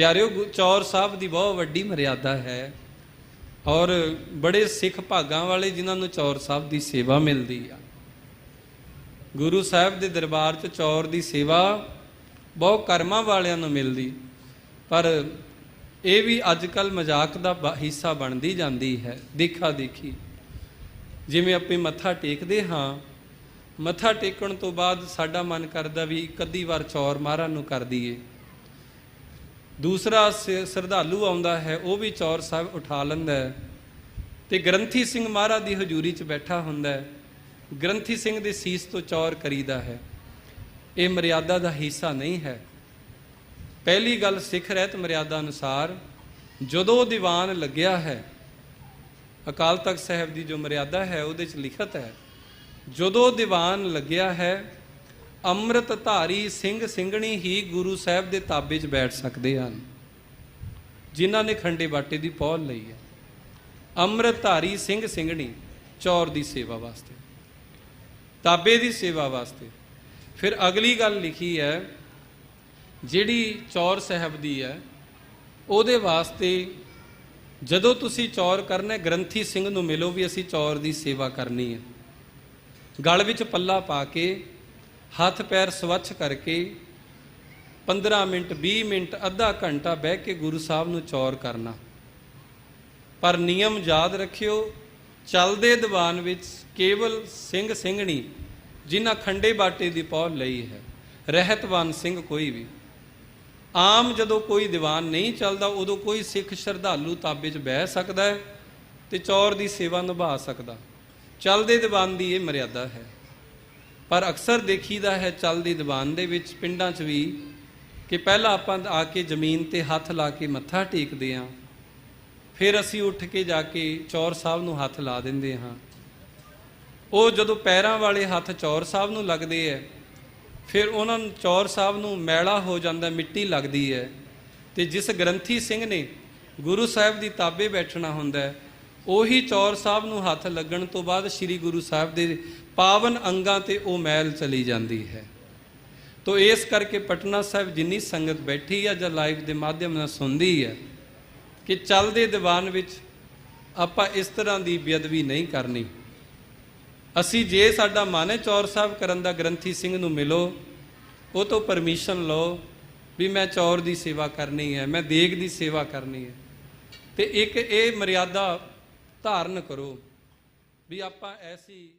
ਪਿਆਰਿਓ ਗੁ- ਚੌਰ ਸਾਹਿਬ ਦੀ ਬਹੁਤ ਵੱਡੀ ਮਰਿਆਦਾ ਹੈ ਔਰ ਬੜੇ ਸਿੱਖ ਭਾਗਾਂ ਵਾਲੇ ਜਿਨ੍ਹਾਂ ਨੂੰ ਚੌਰ ਸਾਹਿਬ ਦੀ ਸੇਵਾ ਮਿਲਦੀ ਆ। ਗੁਰੂ ਸਾਹਿਬ ਦੇ ਦਰਬਾਰ 'ਚ ਚੌਰ ਦੀ ਸੇਵਾ ਬਹੁਤ ਕਰਮਾਂ ਵਾਲਿਆਂ ਨੂੰ ਮਿਲਦੀ, ਪਰ ਇਹ ਵੀ ਅੱਜ ਕੱਲ ਮਜ਼ਾਕ ਦਾ ਬ- ਹਿੱਸਾ ਬਣਦੀ ਜਾਂਦੀ ਹੈ ਦੇਖਾ ਦੇਖੀ ਜਿਵੇਂ ਆਪੇ ਮੱਥਾ ਟੇਕਦੇ ਹਾਂ, ਮੱਥਾ ਟੇਕਣ ਤੋਂ ਬਾਅਦ ਸਾਡਾ ਮਨ ਕਰਦਾ ਵੀ ਇੱਕ ਅੱਧੀ ਵਾਰ ਚੌਰ ਮਹਾਰਾਜ ਨੂੰ ਕਰ ਦਈਏ। ਦੂਸਰਾ ਸ- ਸ਼ਰਧਾਲੂ ਆਉਂਦਾ ਹੈ, ਉਹ ਵੀ ਚੌਰ ਸਾਹਿਬ ਉਠਾ ਲੈਂਦਾ ਹੈ। ਤੇ ਗ੍ਰੰਥੀ ਸਿੰਘ ਮਹਾਰਾਜ ਦੀ ਹਜ਼ੂਰੀ 'ਚ ਬੈਠਾ ਹੁੰਦਾ ਹੈ। ਗ੍ਰੰਥੀ ਸਿੰਘ ਦੇ ਸੀਸ ਤੋਂ ਚੌਰ ਕਰੀਦਾ ਹੈ। ਇਹ ਮਰਿਆਦਾ ਦਾ ਹਿੱਸਾ ਨਹੀਂ ਹੈ। ਪਹਿਲੀ ਗੱਲ ਸਿੱਖ ਰਹਿਤ ਮਰਿਆਦਾ ਅਨੁਸਾਰ, ਜਦੋਂ ਦੀਵਾਨ ਲੱਗਿਆ ਹੈ, ਅਕਾਲ ਤਖਤ ਸਾਹਿਬ ਦੀ ਜੋ ਮਰਿਆਦਾ ਹੈ, ਉਹਦੇ 'ਚ ਲਿਖਤ ਹੈ, ਜਦੋਂ ਦੀਵਾਨ ਲੱਗਿਆ ਹੈ ਅੰਮ੍ਰਿਤ ਧਾਰੀ ਸਿੰਘ ਸਿੰਘਣੀ ਹੀ ਗੁਰੂ ਸਾਹਿਬ ਦੇ ਤਾਬੇ 'ਚ ਬੈਠ ਸਕਦੇ ਹਨ, ਜਿਨ੍ਹਾਂ ਨੇ ਖੰਡੇ ਬਾਟੇ ਦੀ ਪੌਲ ਲਈ ਹੈ। ਅੰਮ੍ਰਿਤ ਧਾਰੀ ਸਿੰਘ ਸਿੰਘਣੀ ਚੌਰ ਦੀ ਸੇਵਾ ਵਾਸਤੇ, ਤਾਬੇ ਦੀ ਸੇਵਾ ਵਾਸਤੇ। ਫਿਰ ਅਗਲੀ ਗੱਲ ਲਿਖੀ ਹੈ, ਜਿਹੜੀ ਚੌਰ ਸਾਹਿਬ ਦੀ ਹੈ, ਉਹਦੇ ਵਾਸਤੇ ਜਦੋਂ ਤੁਸੀਂ ਚੌਰ ਕਰਨਾ ਗ੍ਰੰਥੀ ਸਿੰਘ ਨੂੰ ਮਿਲੋ ਵੀ ਅਸੀਂ ਚੌਰ ਦੀ ਸੇਵਾ ਕਰਨੀ ਹੈ। ਗਲ ਵਿੱਚ ਪੱਲਾ ਪਾ ਕੇ ਹੱਥ ਪੈਰ ਸਵੱਛ ਕਰਕੇ 15 ਮਿੰਟ 20 ਮਿੰਟ, ਅੱਧਾ ਘੰਟਾ ਬਹਿ ਕੇ ਗੁਰੂ ਸਾਹਿਬ ਨੂੰ ਚੌਰ ਕਰਨਾ। ਪਰ ਨਿਯਮ ਯਾਦ ਰੱਖਿਓ, ਚੱਲਦੇ ਦੀਵਾਨ ਵਿੱਚ ਕੇਵਲ ਸਿੰਘ ਸਿੰਘਣੀ, ਜਿਨ੍ਹਾਂ ਖੰਡੇ ਬਾਟੇ ਦੀ ਪੌਲ ਲਈ ਹੈ, ਰਹਿਤਵਾਨ ਸਿੰਘ ਕੋਈ ਵੀ। ਆਮ ਜਦੋਂ ਕੋਈ ਦੀਵਾਨ ਨਹੀਂ ਚੱਲਦਾ, ਉਦੋਂ ਕੋਈ ਸਿੱਖ ਸ਼ਰਧਾਲੂ ਤਾਬੇ 'ਚ ਬਹਿ ਸਕਦਾ ਹੈ ਤੇ ਚੌਰ ਦੀ ਸੇਵਾ ਨਿਭਾ ਸਕਦਾ। ਚੱਲਦੇ ਦੀਵਾਨ ਦੀ ਇਹ ਮਰਿਆਦਾ ਹੈ। ਪਰ ਅਕਸਰ ਦੇਖੀਦਾ ਹੈ ਚੱਲਦੀ ਦੀਵਾਨ ਦੇ ਵਿੱਚ, ਪਿੰਡਾਂ 'ਚ ਵੀ, ਕਿ ਪਹਿਲਾਂ ਆਪਾਂ ਆ ਕੇ ਜ਼ਮੀਨ ਤੇ ਹੱਥ ਲਾ ਕੇ ਮੱਥਾ ਟੇਕਦੇ ਹਾਂ। ਫਿਰ ਅਸੀਂ ਉੱਠ ਕੇ ਜਾ ਕੇ ਚੌਰ ਸਾਹਿਬ ਨੂੰ ਹੱਥ ਲਾ ਦਿੰਦੇ ਹਾਂ। ਉਹ ਜਦੋਂ ਪੈਰਾਂ ਵਾਲੇ ਹੱਥ ਚੌਰ ਸਾਹਿਬ ਨੂੰ ਲੱਗਦੇ ਐ ਫਿਰ ਉਹਨਾਂ ਨੂੰ ਚੌਰ ਸਾਹਿਬ ਨੂੰ ਮੈਲਾ ਹੋ ਜਾਂਦਾ, ਮਿੱਟੀ ਲੱਗਦੀ ਹੈ। ਤੇ ਜਿਸ ਗ੍ਰੰਥੀ ਸਿੰਘ ਨੇ ਗੁਰੂ ਸਾਹਿਬ ਦੀ ਤਾਬੇ ਬੈਠਣਾ ਹੁੰਦਾ ਹੈ ਉਹੀ ਚੌਰ ਸਾਹਿਬ ਨੂੰ ਹੱਥ ਲੱਗਣ ਤੋਂ ਬਾਅਦ ਸ੍ਰੀ ਗੁਰੂ ਸਾਹਿਬ ਦੇ ਪਾਵਨ ਅੰਗਾਂ ਤੇ ਉਹ ਮੈਲ ਚਲੀ ਜਾਂਦੀ ਹੈ। ਤੋ ਇਸ ਕਰਕੇ ਪਟਨਾ ਸਾਹਿਬ ਜਿੰਨੀ ਸੰਗਤ ਬੈਠੀ ਆ ਜਾਂ ਲਾਈਵ ਦੇ ਮਾਧਿਅਮ ਨਾਲ ਸੁਣਦੀ ਹੈ ਕਿ ਚੱਲਦੇ ਦੀਵਾਨ ਵਿੱਚ ਆਪਾਂ ਇਸ ਤਰ੍ਹਾਂ ਦੀ ਬੇਅਦਬੀ ਨਹੀਂ ਕਰਨੀ। ਅਸੀਂ ਜੇ ਸਾਡਾ ਮਨ ਹੈ ਚੌਰ ਸਾਹਿਬ ਕਰਨ ਦਾ ਗ੍ਰੰਥੀ ਸਿੰਘ ਨੂੰ ਮਿਲੋ, ਉਹ ਤੋਂ ਪਰਮਿਸ਼ਨ ਲਓ ਵੀ ਮੈਂ ਚੌਰ ਦੀ ਸੇਵਾ ਕਰਨੀ ਹੈ, ਮੈਂ ਦੇਗ ਦੀ ਸੇਵਾ ਕਰਨੀ ਹੈ। ਤੇ ਇੱਕ ਇਹ ਮਰਿਆਦਾ ਧਾਰਨ ਕਰੋ ਵੀ ਆਪਾਂ ਐਸੀ